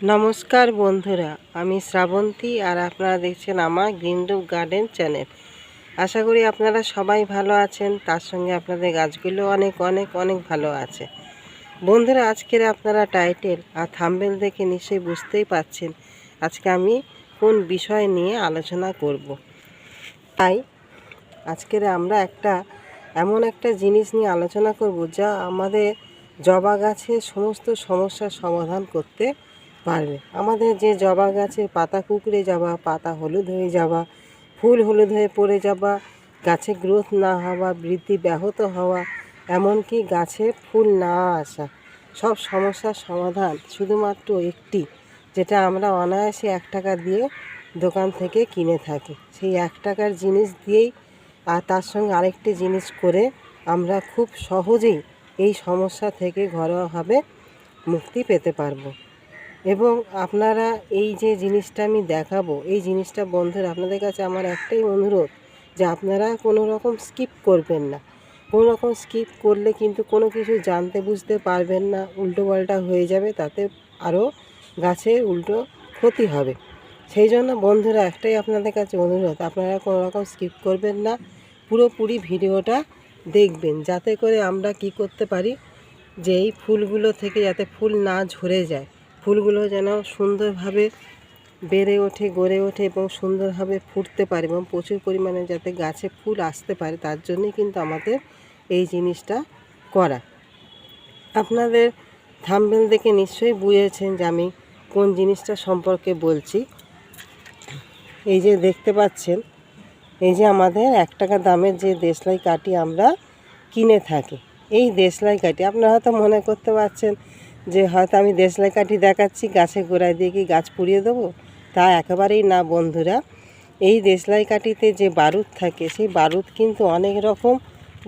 নমস্কার বন্ধুরা, আমি শ্রাবন্তী আর আপনারা দেখছেন আমার গ্রিন রুপ গার্ডেন চ্যানেল। আশা করি আপনারা সবাই ভালো আছেন, তার সঙ্গে আপনাদের গাছগুলো অনেক অনেক অনেক ভালো আছে। বন্ধুরা, আজকের আপনারা টাইটেল আর থাম্বেল দেখে নিশ্চয়ই বুঝতেই পাচ্ছেন আজকে আমি কোন বিষয় নিয়ে আলোচনা করব। তাই আজকের আমরা একটা এমন একটা জিনিস নিয়ে আলোচনা করব যা আমাদের জবা গাছের সমস্ত সমস্যার সমাধান করতে পারবে। আমাদের যে জবা গাছের পাতা, কুকড়ে যাওয়া পাতা হলুদ হয়ে যাওয়া, ফুল হলুদ হয়ে পড়ে যাওয়া, গাছে গ্রোথ না হওয়া, বৃদ্ধি ব্যাহত হওয়া, এমনকি গাছে ফুল না আসা, সব সমস্যার সমাধান শুধুমাত্র একটি, যেটা আমরা অনায়াসে এক টাকা দিয়ে দোকান থেকে কিনে থাকি। সেই এক টাকার জিনিস দিয়েই আর তার সঙ্গে আরেকটি জিনিস করে আমরা খুব সহজেই এই সমস্যা থেকে ঘরোয়াভাবে মুক্তি পেতে পারব। এবং আপনারা এই যে জিনিসটা আমি দেখাবো, এই জিনিসটা বন্ধুরা আপনাদের কাছে আমার একটাই অনুরোধ যে আপনারা কোনো রকম স্কিপ করবেন না। কোনো রকম স্কিপ করলে কিন্তু কোনো কিছু জানতে বুঝতে পারবেন না, উল্টো পাল্টা হয়ে যাবে, তাতে আরও গাছের উল্টো ক্ষতি হবে। সেই জন্য বন্ধুরা একটাই আপনাদের কাছে অনুরোধ, আপনারা কোনো রকম স্কিপ করবেন না, পুরোপুরি ভিডিওটা দেখবেন, যাতে করে আমরা কি করতে পারি, যে এই ফুলগুলো থেকে যাতে ফুল না ঝরে যায়। ফুলগুলো যেন সুন্দরভাবে বেড়ে ওঠে, গড়ে ওঠে এবং সুন্দরভাবে ফুটতে পারে এবং প্রচুর পরিমাণে যাতে গাছে ফুল আসতে পারে, তার জন্যই কিন্তু আমাদের এই জিনিসটা করা। আপনাদের থামবেল দেখে নিশ্চয়ই বুঝেছেন যে আমি কোন জিনিসটা সম্পর্কে বলছি। এই যে দেখতে পাচ্ছেন, এই যে আমাদের এক টাকা দামের যে দেশলাই কাঠি আমরা কিনে থাকি। এই দেশলাই কাঠি আপনারা হয়তো মনে করতে পারছেন যে হয়তো আমি দেশলাই কাঠি দেখাচ্ছি গাছে গোড়ায় দিয়ে কি গাছ পুড়িয়ে দেবো? তা একেবারেই না, বন্ধুরা। এই দেশলাই কাঠিতে যে বারুদ থাকে, সেই বারুদ কিন্তু অনেক রকম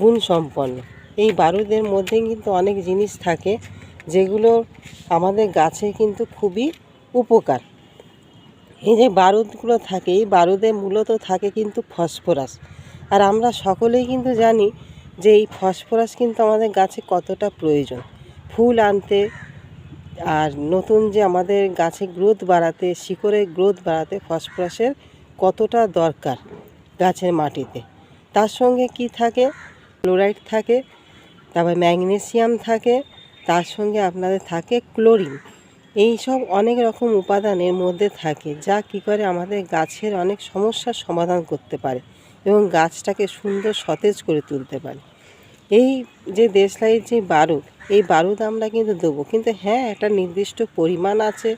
গুণ সম্পন্ন এই বারুদের মধ্যে কিন্তু অনেক জিনিস থাকে, যেগুলো আমাদের গাছে কিন্তু খুবই উপকার। এই যে বারুদগুলো থাকে, এই বারুদে মূলত থাকে কিন্তু ফসফরাস। আর আমরা সকলেই কিন্তু জানি যে এই ফসফরাস কিন্তু আমাদের গাছে কতটা প্রয়োজন। ফুল আনতে আর নতুন যে আমাদের গাছে গ্রোথ বাড়াতে শিকড়ের গ্রোথ বাড়াতে ফসফরাসের কতটা দরকার গাছের মাটিতে? তার সঙ্গে কি থাকে? ক্লোরাইড থাকে, তারপর ম্যাগনেসিয়াম থাকে, তার সঙ্গে আপনাদের থাকে ক্লোরিন এই সব অনেক রকম উপাদানের মধ্যে থাকে, যা কি করে আমাদের গাছের অনেক সমস্যার সমাধান করতে পারে এবং গাছটাকে সুন্দর সতেজ করে তুলতে পারে। এই যে দেশলাইয়ের যে বারুদ এই বারুদ আমরা কিন্তু দেবো। কিন্তু হ্যাঁ একটা নির্দিষ্ট পরিমাণ আছে।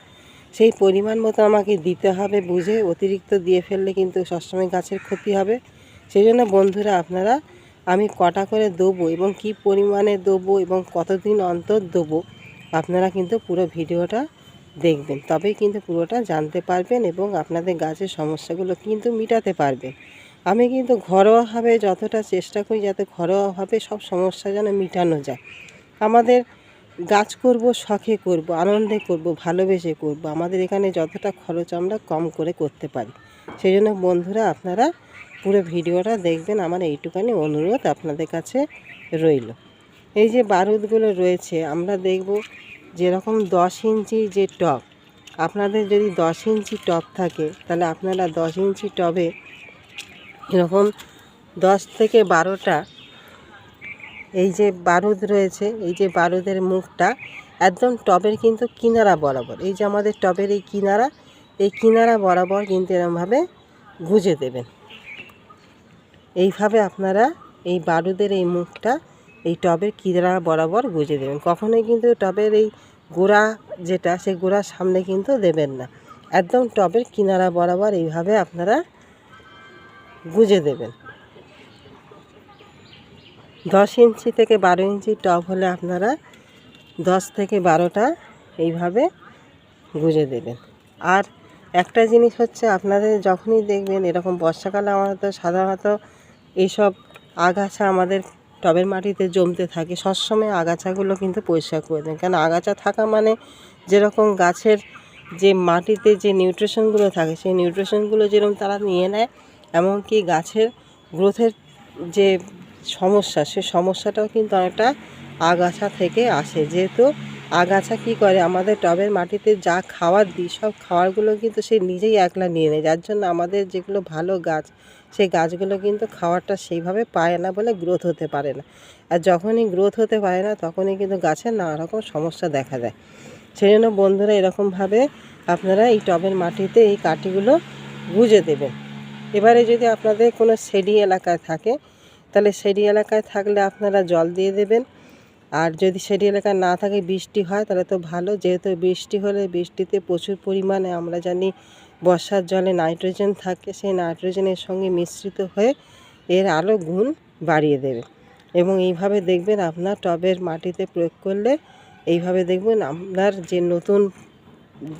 সেই পরিমাণ মতো আমাকে দিতে হবে বুঝে, অতিরিক্ত দিয়ে ফেললে কিন্তু সবসময় গাছের ক্ষতি হবে। সেই জন্য বন্ধুরা, আপনারা আমি কটা করে দেবো এবং কি পরিমাণে দেবো এবং কতদিন অন্তর দেবো, আপনারা কিন্তু পুরো ভিডিওটা দেখবেন। তবেই কিন্তু পুরোটা জানতে পারবেন এবং আপনাদের গাছের সমস্যাগুলো কিন্তু মিটাতে পারবেন। আমি কিন্তু ঘরোয়াভাবে যতটা চেষ্টা করি যাতে ঘরোয়াভাবে সব সমস্যা যেন মিটানো যায়। আমাদের গাছ করব, শখে করব, আনন্দে করব, ভালোবেসে করব। আমাদের এখানে যতটা খরচ আমরা কম করে করতে পারি। সেই জন্য বন্ধুরা, আপনারা পুরো ভিডিওটা দেখবেন। আমার এইটুখানি অনুরোধ আপনাদের কাছে রইল। এই যে বারুদগুলো রয়েছে, আমরা দেখব যেরকম দশ ইঞ্চি যে টব। আপনাদের যদি দশ ইঞ্চি টব থাকে, তাহলে আপনারা দশ ইঞ্চি টবে এরকম দশ থেকে বারোটা এই যে বারুদ রয়েছে, এই যে বারুদের মুখটা একদম টবের কিন্তু কিনারা বরাবর। এই যে আমাদের টবের এই কিনারা এই কিনারা বরাবর কিন্তু এরমভাবে গুঁজে দেবেন। এইভাবে আপনারা এই বারুদের এই মুখটা এই টবের কিনারা বরাবর গুঁজে দেবেন। কখনোই কিন্তু টবের এই গোড়া যেটা, সেই গোড়ার সামনে কিন্তু দেবেন না। একদম টবের কিনারা বরাবর এইভাবে আপনারা গুঁজে দেবেন। দশ ইঞ্চি থেকে বারো ইঞ্চি টব হলে আপনারা দশ থেকে বারোটা এইভাবে গুঁজে দেবেন। আর একটা জিনিস হচ্ছে আপনাদের যখনই দেখবেন এরকম বর্ষাকালে আমাদের তো সাধারণত এইসব আগাছা আমাদের টবের মাটিতে জমতে থাকে, সবসময় আগাছাগুলো কিন্তু পরিষ্কার করে দেন। কেন আগাছা থাকা মানে যেরকম গাছের যে মাটিতে যে নিউট্রিশনগুলো থাকে, সেই নিউট্রিশনগুলো যেরকম তারা নিয়ে নেয়, এমনকি গাছের গ্রোথের যে সমস্যা, সে সমস্যাটাও কিন্তু অনেকটা আগাছা থেকে আসে। যেহেতু আগাছা কি করে? আমাদের টবের মাটিতে যা খাবার দিই, সব খাবারগুলো কিন্তু সে নিজেই একলা নিয়ে নেয়। যার জন্য আমাদের যেগুলো ভালো গাছ, সেই গাছগুলো কিন্তু খাবারটা সেইভাবে পায় না বলে গ্রোথ হতে পারে না। আর যখনই গ্রোথ হতে পারে না, তখনই কিন্তু গাছের নানা রকম সমস্যা দেখা দেয়। সেই জন্য বন্ধুরা এরকমভাবে আপনারা এই টবের মাটিতে এই কাঠিগুলো গুঁজে দেবেন। এবারে যদি আপনাদের কোনো সেডি এলাকায় থাকে তাহলে সেডি এলাকায় থাকলে আপনারা জল দিয়ে দেবেন। আর যদি সেডি এলাকায় না থাকে বৃষ্টি হয়, তাহলে তো ভালো। যেহেতু বৃষ্টি হলে বৃষ্টিতে প্রচুর পরিমাণে আমরা জানি বর্ষার জলে নাইট্রোজেন থাকে, সেই নাইট্রোজেনের সঙ্গে মিশ্রিত হয়ে এর আলো গুণ বাড়িয়ে দেবে। এবং এইভাবে দেখবেন আপনার টবের মাটিতে প্রয়োগ করলে এইভাবে দেখবেন আপনার যে নতুন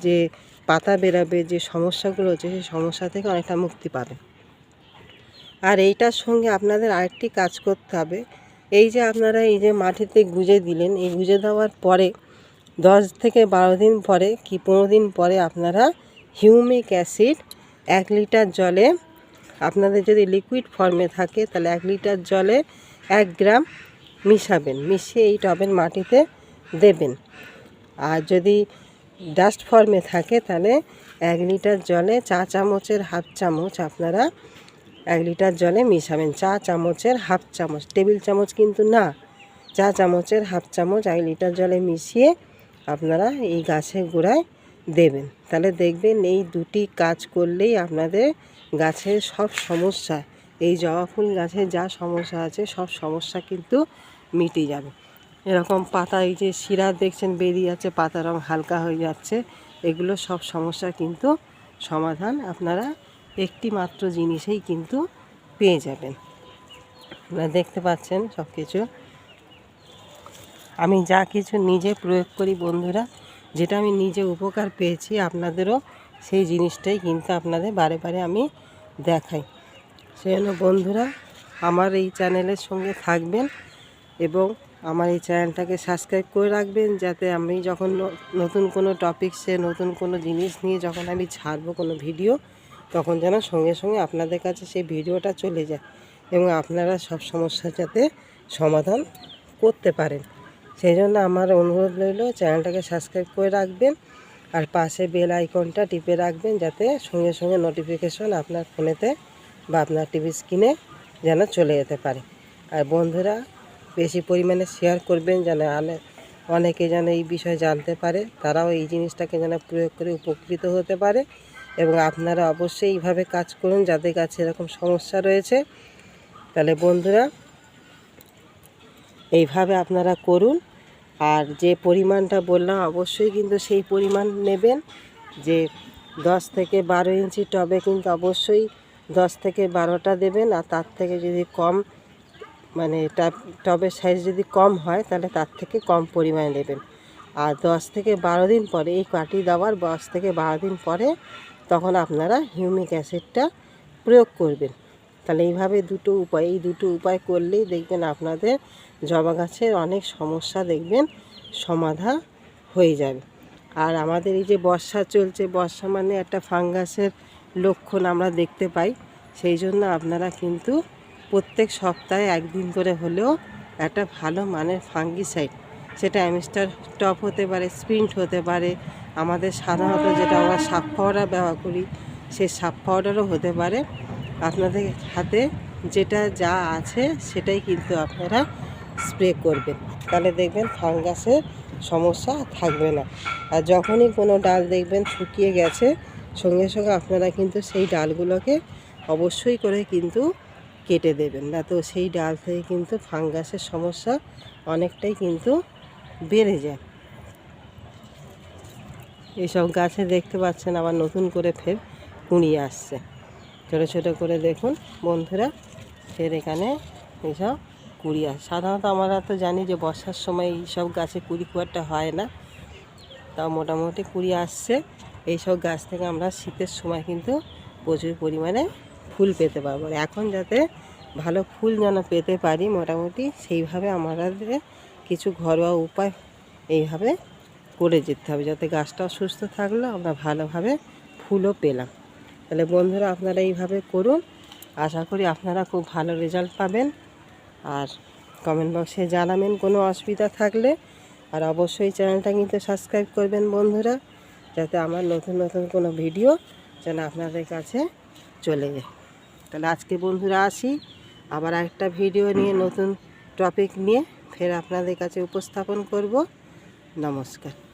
যে পাতা বেরাবে, যে সমস্যাগুলো হচ্ছে, সেই সমস্যা থেকে অনেকটা মুক্তি পাবে আর এইটার সঙ্গে আপনাদের আরেকটি কাজ করতে হবে। এই যে আপনারা এই যে মাটিতে গুজে দিলেন, এই গুজে দেওয়ার পরে, দশ থেকে বারো দিন পরে কি পনেরো দিন পরে আপনারা হিউমিক অ্যাসিড এক লিটার জলে, আপনাদের যদি লিকুইড ফর্মে থাকে, তাহলে এক লিটার জলে এক গ্রাম মিশাবেন, মিশিয়ে এই টবের মাটিতে দেবেন। আর যদি ডাস্ট ফর্মে থাকে, তাহলে এক লিটার জলে চা চামচের হাফ চামচ আপনারা এক লিটার জলে মিশাবেন চা চামচের হাফ চামচ, টেবিল চামচ কিন্তু না। চা চামচের হাফ চামচ এক লিটার জলে মিশিয়ে আপনারা এই গাছের গোড়ায় দেবেন। তাহলে দেখবেন এই দুটি কাজ করলেই আপনাদের গাছের সব সমস্যা, এই জবা ফুল গাছের যা সমস্যা আছে, সব সমস্যা কিন্তু মিটে যাবে। এরকম পাতা, এই যে শিরা দেখছেন বেরিয়ে যাচ্ছে, পাতা রং হালকা হয়ে যাচ্ছে, এগুলো সব সমস্যা কিন্তু সমাধান আপনারা একটি মাত্র জিনিসেই কিন্তু পেয়ে যাবেন। আপনারা দেখতে পাচ্ছেন সব কিছু আমি যা কিছু নিজে প্রয়োগ করি বন্ধুরা, যেটা আমি নিজে উপকার পেয়েছি আপনাদেরও, সেই জিনিসটাই কিন্তু আপনাদের বারে বারে আমি দেখাই। সেই জন্য বন্ধুরা, আমার এই চ্যানেলের সঙ্গে থাকবেন এবং আমার এই চ্যানেলটাকে সাবস্ক্রাইব করে রাখবেন যাতে আমি যখন নতুন কোনো টপিকসে, নতুন কোনো জিনিস নিয়ে যখন আমি ছাড়বো কোনো ভিডিও তখন যেন সঙ্গে সঙ্গে আপনাদের কাছে সেই ভিডিওটা চলে যায় এবং আপনারা সব সমস্যা যাতে সমাধান করতে পারেন। সেই জন্য আমার অনুরোধ রইল, চ্যানেলটাকে সাবস্ক্রাইব করে রাখবেন আর পাশে বেল আইকনটা টিপে রাখবেন যাতে সঙ্গে সঙ্গে নোটিফিকেশন আপনার ফোনেতে বা আপনার টিভি স্ক্রিনে যেন চলে যেতে পারে। আর বন্ধুরা, বেশি পরিমাণে শেয়ার করবেন যেন অনেকে যেন এই বিষয়ে জানতে পারে, তারাও এই জিনিসটাকে যেন প্রয়োগ করে উপকৃত হতে পারে। এবং আপনারা অবশ্যই এইভাবে কাজ করুন যাদের কাছে এরকম সমস্যা রয়েছে। তাহলে বন্ধুরা, এইভাবে আপনারা করুন। আর যে পরিমাণটা বললাম, অবশ্যই কিন্তু সেই পরিমাণ নেবেন। যে দশ থেকে বারো ইঞ্চি টবে কিন্তু অবশ্যই দশ থেকে বারোটা দেবেন। আর তার থেকে যদি কম মানে টাব- টবের সাইজ যদি কম হয়, তাহলে তার থেকে কম পরিমাণে নেবেন। আর দশ থেকে বারো দিন পরে এই কাটি দেওয়ার, দশ থেকে বারো দিন পরে তখন আপনারা হিউমিক অ্যাসিডটা প্রয়োগ করবেন। তাহলে এইভাবে দুটো উপায়, এই দুটো উপায় করলেই দেখবেন আপনাদের জবা গাছের অনেক সমস্যা দেখবেন সমাধা হয়ে যাবে। আর আমাদের এই যে বর্ষা চলছে, বর্ষা মানে একটা ফাঙ্গাসের লক্ষণ আমরা দেখতে পাই। সেই জন্য আপনারা কিন্তু প্রত্যেক সপ্তাহে একদিন করে হলেও একটা ভালো মানের ফাঙ্গিসাইড, সেটা অ্যামিস্টার টপ হতে পারে, স্প্রিন্ট হতে পারে আমাদের সাধারণত যেটা আমরা সাপ পাউডার ব্যবহার করি সেই সাপ পাউডারও হতে পারে। আপনাদের হাতে যেটা যা আছে সেটাই কিন্তু আপনারা স্প্রে করবেন। তাহলে দেখবেন ফাঙ্গাসের সমস্যা থাকবে না। আর যখনই কোনো ডাল দেখবেন শুকিয়ে গেছে, সঙ্গে সঙ্গে আপনারা কিন্তু সেই ডালগুলোকে অবশ্যই করে কিন্তু কেটে দেবেন। না তো সেই ডাল থেকে কিন্তু ফাঙ্গাসের সমস্যা অনেকটাই কিন্তু বেড়ে যায়। এইসব গাছে দেখতে পাচ্ছেন আবার নতুন করে ফের কুঁড়িয়ে আসছে। ছোটো ছোটো করে দেখুন বন্ধুরা, ফের এখানে এইসব কুড়ি আসে, সাধারণত আমরা তো জানি যে বর্ষার সময় এইসব গাছে কুড়ি একটা হয় না। তাও মোটামুটি কুড়ি আসছে, এইসব গাছ থেকে আমরা শীতের সময় কিন্তু প্রচুর পরিমাণে ফুল পেতে পারব। এখন যাতে ভালো ফুল যেন পেতে পারি, মোটামুটি সেইভাবে আমাদের কিছু ঘরোয়া উপায় এইভাবে করে যেতে হবে। যাতে গাছটা সুস্থ থাকল আমরা ভালোভাবে ফুলও পেলাম। তাহলে বন্ধুরা আপনারা এইভাবে করুন। আশা করি আপনারা খুব ভালো রেজাল্ট পাবেন। আর কমেন্ট বক্সে জানাবেন কোনো অসুবিধা থাকলে। আর অবশ্যই চ্যানেলটা কিন্তু সাবস্ক্রাইব করবেন বন্ধুরা, যাতে আমার নতুন নতুন কোনো ভিডিও যেন আপনাদের কাছে চলে যায়। তাহলে আজকে বন্ধুরা আসি। আবার একটা ভিডিও নিয়ে, নতুন টপিক নিয়ে ফের আপনাদের কাছে উপস্থাপন করব। নমস্কার।